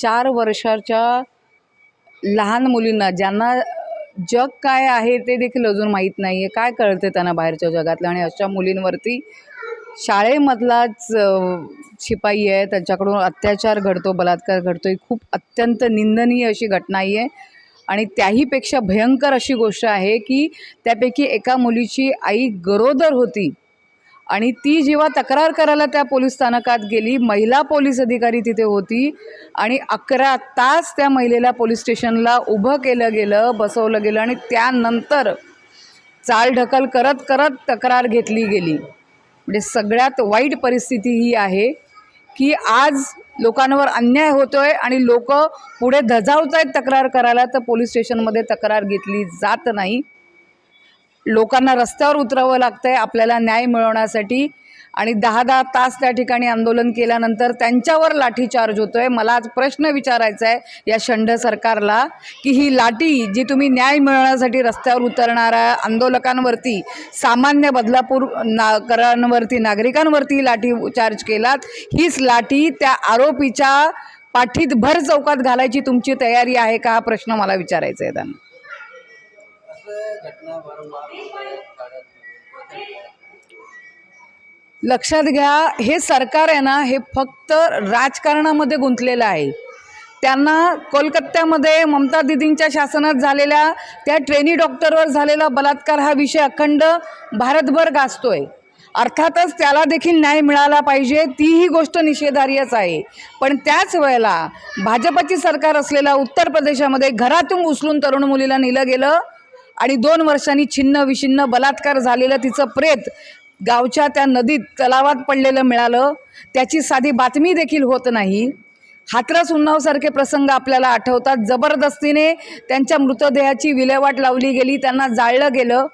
चार वर्षाच्या लहान मुलींना ज्यांना जग काय आहे ते देखील अजून माहीत नाही आहे काय कळते त्यांना बाहेरच्या जगातलं? आणि अशा मुलींवरती शाळेमधलाच शिपाई आहे. त्यांच्याकडून अत्याचार घडतो बलात्कार घडतो ही खूप अत्यंत निंदनीय अशी घटना आहे. आणि त्याहीपेक्षा भयंकर अशी गोष्ट आहे की त्यापैकी एका मुलीची आई गरोदर होती. आणि ती जेव्हा तक्रार करायला त्या पोलीस स्थानकात गेली महिला पोलीस अधिकारी तिथे होती आणि अकरा तास त्या महिलेला पोलीस स्टेशनला उभं केलं गेलं बसवलं गेलं आणि त्यानंतर चालढकल करत करत तक्रार घेतली गेली. म्हणजे सगळ्यात वाईट परिस्थिती ही आहे की आज लोकांवर अन्याय होतो आहे आणि लोक पुढे धजावत आहेत तक्रार करायला तर पोलीस स्टेशनमध्ये तक्रार घेतली जात नाही. लोकांना रस्त्यावर उतरावं लागतं आहे आपल्याला न्याय मिळवण्यासाठी. आणि दहा दहा तास त्या ठिकाणी आंदोलन केल्यानंतर त्यांच्यावर लाठीचार्ज होतो आहे मला आज प्रश्न विचारायचा आहे या शंड सरकारला की ही लाठी जी तुम्ही न्याय मिळवण्यासाठी रस्त्यावर उतरणाऱ्या आंदोलकांवरती सामान्य बदलापूर नाकरांवरती नागरिकांवरती लाठी चार्ज केलात हीच लाठी त्या आरोपीच्या पाठीत भर चौकात घालायची तुमची तयारी आहे का? हा प्रश्न मला विचारायचा आहे त्यांना. घटना वारंवार लक्षात घ्या हे सरकार आहे ना हे फक्त राजकारणामध्ये गुंतलेलं आहे. त्यांना कोलकात्यामध्ये ममता दिदींच्या शासनात झालेल्या त्या ट्रेनी डॉक्टरवर झालेला बलात्कार हा विषय अखंड भारतभर गाजतोय. अर्थातच त्याला देखील न्याय मिळाला पाहिजे तीही गोष्ट निषेधार्हच आहे. पण त्याच वेळेला भाजपची सरकार असलेल्या उत्तर प्रदेशामध्ये घरातून उचलून तरुण मुलीला नेलं गेलं आणि दोन वर्षांनी छिन्न विछिन्न बलात्कार झालेलं तिचं प्रेत गावच्या त्या नदीत तलावात पडलेलं मिळालं. त्याची साधी बातमी देखील होत नाही. हातरस उन्नावसारखे प्रसंग आपल्याला आठवतात. जबरदस्तीने त्यांच्या मृतदेहाची विल्हेवाट लावली गेली त्यांना जाळलं गेलं.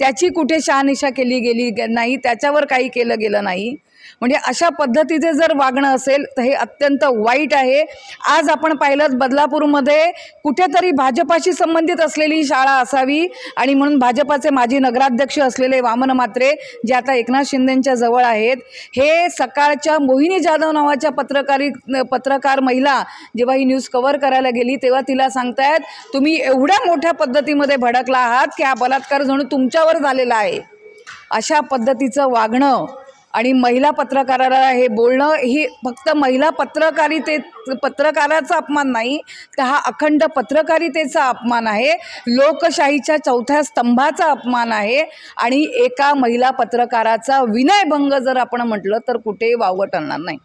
त्याची कुठे शहानिशा केली गेली नाही त्याच्यावर काही केलं गेलं नाही. म्हणजे अशा पद्धतीचे जर वागणं असेल तर हे अत्यंत वाईट आहे. आज आपण पाहिलं बदलापूरमध्ये कुठेतरी भाजपाशी संबंधित असलेली शाळा असावी आणि म्हणून भाजपाचे माजी नगराध्यक्ष असलेले वामन मात्रे जे आता एकनाथ शिंदेंच्या जवळ आहेत हे सकाळच्या मोहिनी जाधव नावाच्या पत्रकारी पत्रकार महिला जेव्हा ही न्यूज कव्हर करायला गेली तेव्हा तिला सांगतायत तुम्ही एवढ्या मोठ्या पद्धतीमध्ये भडकला आहात की हा बलात्कार जणू तुमच्यावर झालेला आहे. अशा पद्धतीचं वागणं आणि महिला पत्रकाराला हे बोलणं ही फक्त महिला पत्रकारिते पत्रकाराचा अपमान नाही तर हा अखंड पत्रकारितेचा अपमान आहे. लोकशाहीच्या चौथ्या स्तंभाचा अपमान आहे. आणि एका महिला पत्रकाराचा विनयभंग जर आपण म्हटलं तर कुठेही वावगं टळणार नाही.